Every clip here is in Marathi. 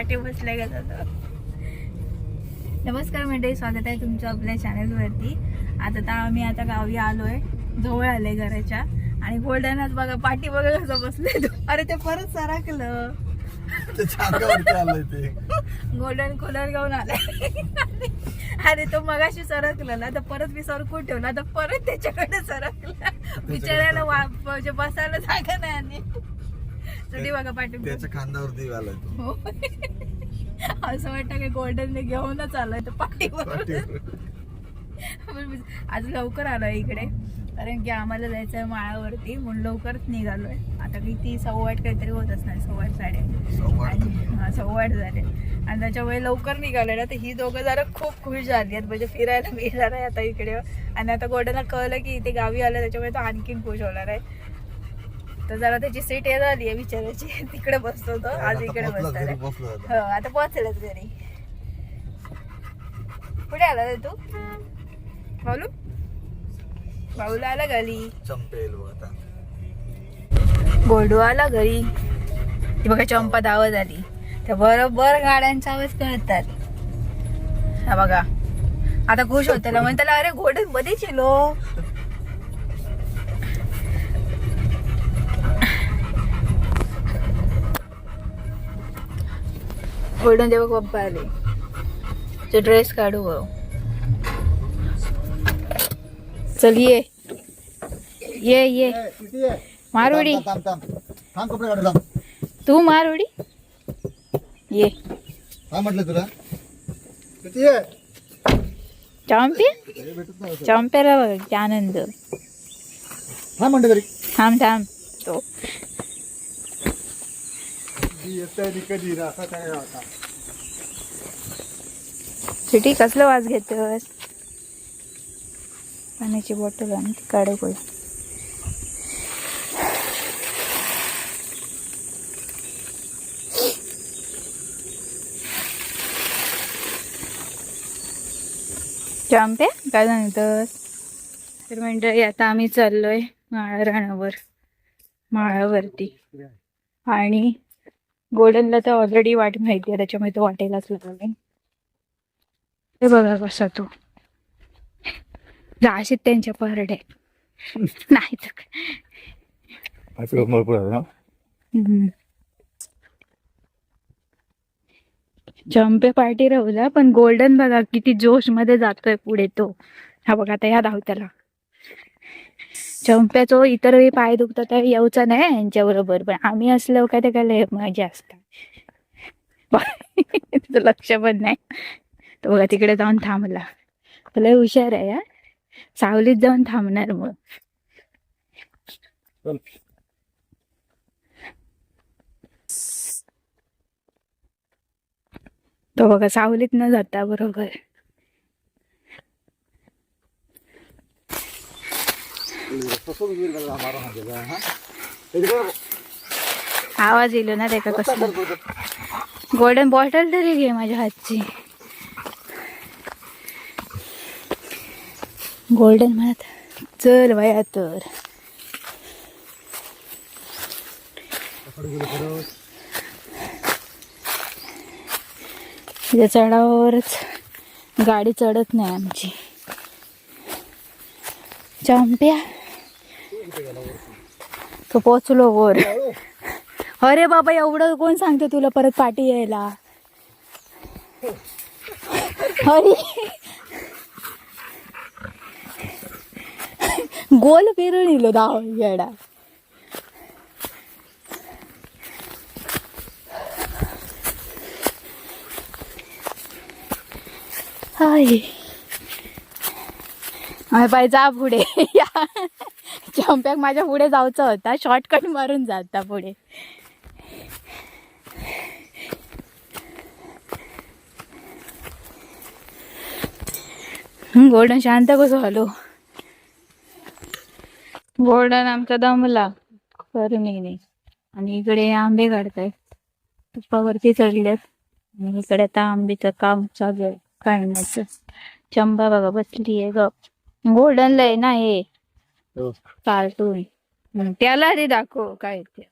पाठी बसल्या गेलं नमस्कार मंडळी स्वागत आहे तुमचं आपल्या चॅनलवरती आता तर आम्ही आता गावी आलोय. जवळ आले घराच्या. आणि गोल्डनच बघा पाठी बघा कसं बसले अरे ते परत सरकलं गोल्डन कलर घेऊन आलाय आणि तो मगाशी सरकला ना तर परत मी सरकून ठेवला. तर परत त्याच्याकडे सरकला. बिचाऱ्याला म्हणजे बसायला जागा नाही आणि तरी बघा पाठी त्याच्या खांद्यावरती आलाय तो. हो. असं वाटतं की गोल्डन घेऊनच आलोय तर पाठीवर आज लवकर आलोय इकडे. कारण की आम्हाला जायचं आहे माळावरती. म्हणून लवकरच निघालोय. आता किती सव्वा आठ काहीतरी होत असणार सव्वा आठ साडे सव्वा आठ. हा झाले. आणि त्याच्यामुळे लवकर निघालोय ना तर ही दोघं जरा खूप खुश झाली आहेत. म्हणजे फिरायला मिळणार आहे आता इकडे. आणि आता गोल्डनला कळलं की इथे गावी आलं त्याच्यामुळे तो आणखीन खुश होणार आहे. तर जरा त्याची सीट हे झाली आहे विचारायची तिकडे बसतो तो आज इकडे आता. हो आता पोहोचलच घरी. कुठे आला रे तू? बाऊलू बाऊला आला घरी. चंपेल गोडू आला घरी. ती बघा चंपा धावत आली. त्या बरोबर गाड्यांचा आवाज कळतात. हा बघा. आता खुश होत. त्याला म्हणून त्याला अरे घोडे मध्ये चिलो गोल्डन तेव्हा पप्पा आले तो ड्रेस काढू गं. चल ये. ये ये. मारुडी. थांब थांब थांब. कपडे काढू थांब तू मार उडी ये. काय म्हटलं तुला? किती चॉम्पी हे चॉम्प्याला बघ आनंद. हा म्हणते तरी. थांब थांब. तो. येतंय कधी असा काय होता. सिटी कसलं वाज घेतोस पाण्याची बॉटल आणि ती काढे कोण चॉम्प्या काय सांगतोस तर मंडळी आता आम्ही चाललोय माळरानावर माळावरती. आणि गोल्डनला तर ऑलरेडी वाट माहिती आहे त्याच्यामुळे तो वाटेलाच लागला हे बघा कसा तो. जाशीत त्यांच्या परडे नाही. चंपे पार्टी राहुला पण गोल्डन बघा किती जोशमध्ये जातोय पुढे तो. हा बघा आता ह्या धावत्याला. चंप्याचो इतर वेळी पाय दुखतात तर येऊचा नाही यांच्या बरोबर. पण आम्ही असलो काय ते काय मजा असतात. लक्ष पण नाही. तो बघा तिकडे जाऊन थांबला. तो लय हुशार आहे हा. सावलीत जाऊन थांबणार मग. तो बघा सावलीत न जाता बरोबर. आवाज येलो ना त्याचा कसला? गोल्डन बॉटल तरी घे माझ्या हातची. गोल्डन म्हणत चल वया तर चढावरच गाडी चढत नाही आमची. चंप्या. तो पोचलो वर. अरे बाबा एवढं कोण सांगते तुला परत पाठी यायला? अरे. गोल फिरून इलो दाव येडा हाय बाई जा पुढे. या. चंप्याक माझ्या पुढे जायचं होता. शॉर्टकट मारून जाता पुढे. गोल्डन शांत कसं हलो. गोल्डन आमचा दमला. करून नाही आणि इकडे आंबे काढताय. तुपावरती चढल्यात आणि इकडे आता आंबेचं काम चालू आहे. काढण्याचं चंबा बघा बसली आहे गप. गोल्डन लय ना हे कार्टून हं, त्याला ते दाखव काय ते.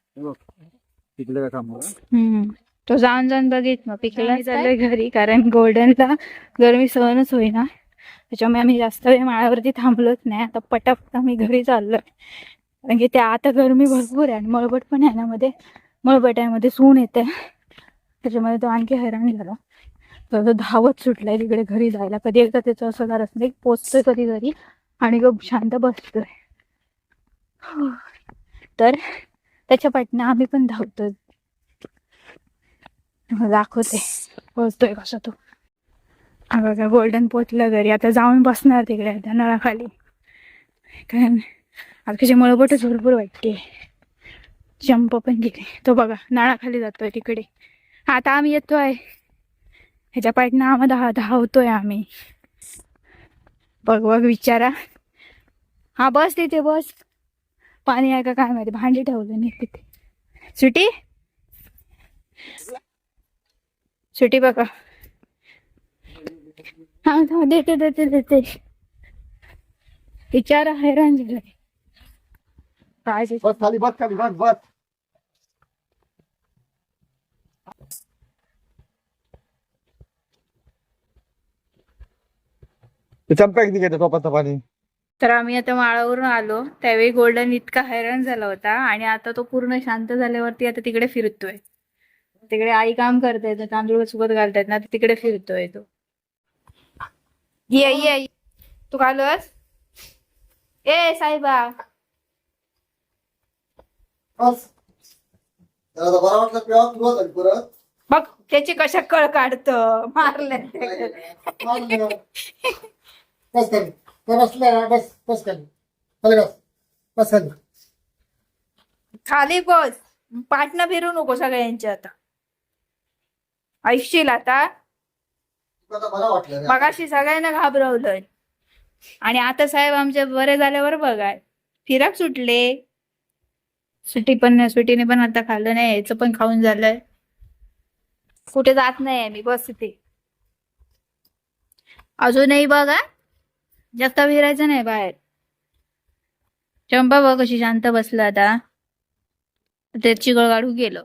तिकडे काय काम हम्म तो जाऊन जाऊन बघित मग. पिकला चाललोय घरी कारण गोल्डनला गरमी सहनच होईना. त्याच्यामुळे आम्ही जास्त वेळ माळावरती थांबलोच नाही. आता पटापट आम्ही घरी चाललोय. कारण की त्या आता गरमी भरपूर आहे आणि मळबट पण आहे ना मध्ये. मळबट आहे मध्ये सून येते त्याच्यामध्ये तो आणखी हैराण झाला. तर तो धावत सुटलाय तिकडे घरी जायला. कधी एकदा त्याचं असं झालं असं पोचतोय कधी घरी. आणि गप शांत बसतोय. तर त्याच्या पाठनं आम्ही पण धावतोय दाखवते. पोचतोय कसा तो. अगं बघा गोल्डन पोचलं घरी. आता जाऊन बसणार तिकडे त्या नळाखाली. कारण आता त्याची मळबटच भरपूर वाटते. जंप पण गेले. तो बघा नळाखाली जातोय तिकडे. आता आम्ही येतोय. ह्याच्या पाठनं आम्हा धाव धावतोय आम्ही. बघ बघ विचारा. हा बस तिथे बस. पाणी आहे का काय माहिती? भांडी ठेवलं नाही तिथे. सुटी सुटी बघा. हा देते देते देते. विचारा हैराण झालाय काय ते- बस खाली बस बस चंपा किती निघायचं टोपाचं पाणी? तर आम्ही आता माळावरून आलो. त्यावेळी गोल्डन इतका हैराण झाला होता आणि आता तो पूर्ण शांत झाल्यावरती आता तिकडे फिरतोय. तिकडे आई काम करताय तर तांदूळ सुकत घालतायत ना तिकडे फिरतोय तो. ये ये तू खालोस ए परत. बघ त्याची कशा कळ काढत. मारले बसला बस बस खाली. खाली बस. बस खाली. खाली बस. पाटणं फिरू नको सगळ्यांच्या आता. ऐकशील आता? आता बरं वाटलं ना? मगाशी सगळ्यांना घाबरवलंय. आणि आता साहेब आमचे बरे झाल्यावर बघाय फिराक सुटले. सुटी पण नाही सुटीने पण आता खाल्लं नाही याचं पण खाऊन झालंय. कुठे जात नाही मी बस इथे. अजूनही बघा. जास्त फिरायचं नाही बाहेर. चंपा बघ कशी शांत बसला आता. त्याची गळ काढू गेलं.